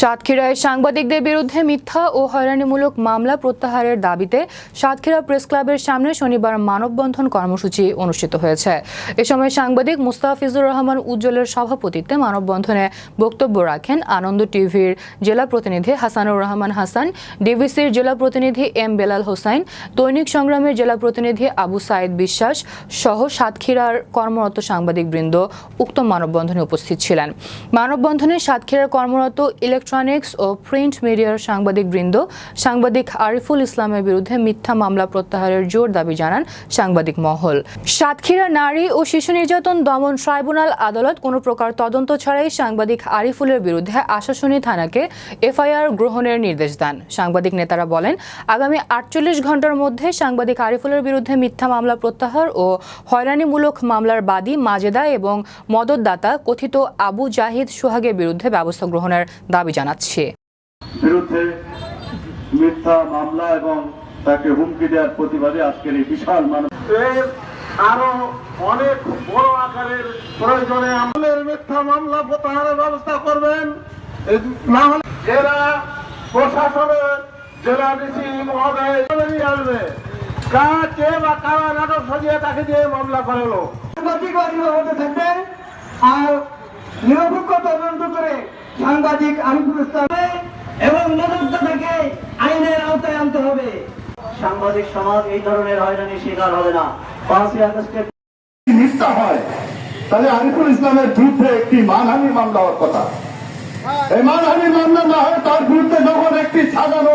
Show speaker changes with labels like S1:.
S1: সাতক্ষীরায় সাংবাদিকদের বিরুদ্ধে মিথ্যা ও হয়রানিমূলক মামলা প্রত্যাহারের দাবিতে সাতক্ষীরা প্রেস ক্লাবের সামনে শনিবার মানববন্ধন কর্মসূচি অনুষ্ঠিত হয়েছে। এ সময় সাংবাদিক মুস্তাফিজুর রহমান উজ্জ্বলের সভাপতিত্বে মানববন্ধনে বক্তব্য রাখেন আনন্দ টিভির জেলা প্রতিনিধি হাসানুর রহমান হাসান ডিভিসির জেলা প্রতিনিধি এম বেলাল হোসাইন, দৈনিক সংগ্রামের জেলা প্রতিনিধি আবু সাইদ বিশ্বাস সহ সাতক্ষীরার কর্মরত সাংবাদিকবৃন্দ উক্ত মানববন্ধনে উপস্থিত ছিলেন। মানববন্ধনে সাতক্ষীরার কর্মরত ইলেকট্রনিক্স ও প্রিন্ট মিডিয়ার সাংবাদিকবৃন্দ সাংবাদিক আরিফুল ইসলামের বিরুদ্ধে মিথ্যা মামলা প্রত্যাহারের জোর দাবি জানান সাংবাদিক মহল। সাতক্ষীরা নারী ও শিশু নির্যাতন দমন ট্রাইব্যুনাল আদালত কোনো প্রকার তদন্ত ছাড়াই সাংবাদিক আরিফুলের বিরুদ্ধে আশাশুনি থানাকে এফআইআর গ্রহণের নির্দেশ দেন। সাংবাদিক নেতারা বলেন, আগামী আটচল্লিশ ঘণ্টার মধ্যে সাংবাদিক আরিফুলের বিরুদ্ধে মিথ্যা মামলা প্রত্যাহার ও হয়রানিমূলক মামলার বাদী মাজেদা এবং মদতদাতা কথিত আবু জাহিদ সোহাগের বিরুদ্ধে ব্যবস্থা গ্রহণের দাবি জানাচ্ছে।
S2: বিরুদ্ধে মিথ্যা মামলা এবং তাকে হুমকি দেওয়ার প্রতিবাদে আজকের এই বিশাল মানব
S3: এর আরও অনেক বড় আকারের প্রয়োজনে আমলের মিথ্যা মামলা প্রত্যাহারের ব্যবস্থা করবেন। না হলে জেলা প্রশাসনের জেলা ডিসি মহোদয় আসবে কার কে বা কারা নাটক সাজিয়ে তাকে দিয়ে মামলা করালো
S4: আর নিরপেক্ষ তদন্ত করে সাংবাদিক আরিফুল ইসলামে এবং মানবতাকে আইনের আওতায় আনতে হবে।
S5: সাংবাদিক সমাজ এই ধরনের হয়রানির শিকার হবে না। পাঁচই আগস্টের
S2: মিথ্যা হয়, তাহলে আরিফুল ইসলামের বিরুদ্ধে একটি মানহানি মামলা হওয়ার কথা। এই মানহানি মামলা না হয় তার বিরুদ্ধে যখন একটি সাজানো